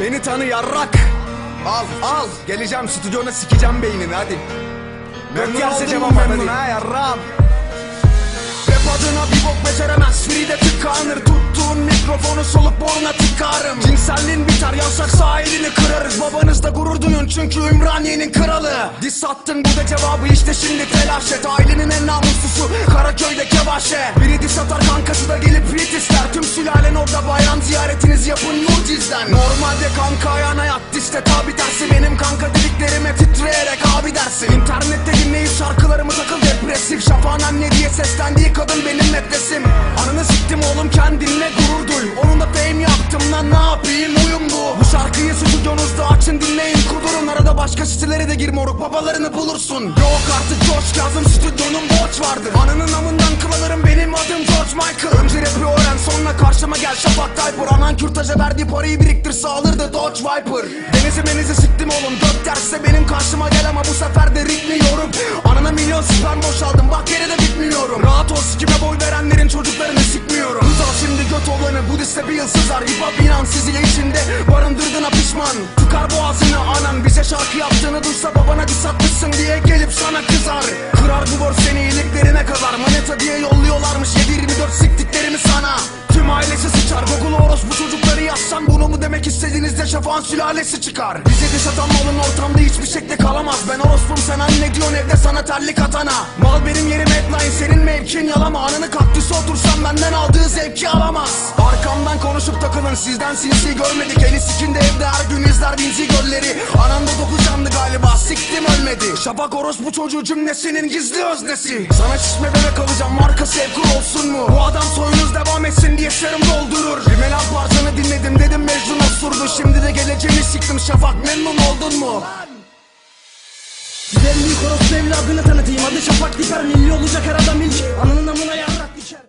Beni tanı yarrak. Al al. Geleceğim stüdyona sikeceğim beynini hadi. Memnun mu ver memnun. Ha yarram. Rap adına bir bok beceremez. Free de tıkanır. Tuttuğun mikrofonu solup boruna tıkarım. Cinselliğin biter yavşak sahilini kırarız. Babanızda gurur duyun çünkü Ümraniye'nin kralı. Diss attın bu da cevabı işte. Şimdi telaş et. Ailenin en namuslusu Karaköy'de kevaşe Sülalen orada bayram ziyaretinizi yapın mucizden. Normalde kanka ayağına yat diste tabi tersi. Benim kanka dediklerime titreyerek abi dersin. İnternette dinleyip şarkılarımı takıl depresif. Şafağın anne diye seslendiği kadın benim nefresim Ananı siktim oğlum kendinle gurur duy. Onun da fame yaptım lan ne yapayım uyum bu. Bu şarkıyı stüdyonuzda açın dinleyin kudurun Arada başka sitelere de gir moruk babalarını bulursun. Yok artık coş yazım stüdyonun borç vardır. Ananın amından kılanırım benim adım George Michael Tayfur Anan kürtaja verdiği parayı biriktir sağlardı Dodge Viper. Denizi menizi siktim oğlum. Dört derse benim karşıma gel ama bu sefer de ritmiyorum Anana milyon sperm boşaldım. Bak yere de bitmiyorum. Rahat ol sikime boy verenlerin çocuklarını sikmiyorum. Tutal şimdi göt olanı bu liste bir yıl sızar Hip hop inan sizi içinde. Barındırdığına pişman. Tıkar boğazını anan. Bize şarkı yaptığını duysa babana diss atmışsın diye gelip sana kızar. Kırar bu borç seni iyiliklerine kadar. Maneta diye yolluyorlarmış. 7-24 demek istediğinizde şafağın sülalesi çıkar. Bize diş atan malın ortamda hiçbir şekilde kalamaz. Ben orospum sen anne diyorsun evde sana terlik atana. Mal benim yerim headline senin mevkin yalama. Anını kaktüse otursam benden aldığı zevki alamaz. Arkamdan konuşup takılın sizden sinsi görmedik. Eli sikinde evde her gün izler binzi gölleri. Ananda dokuz canlı galiba siktim ölmedi. Şafak orospu çocuğu cümlesinin gizli öznesi. Sana şişme bebek alacağım marka Geleceğini siktim Şafak memnun oldun mu? Gidelim bir koros evladını tanıtayım Adı Şafak Diper milli olacak ilk Ananı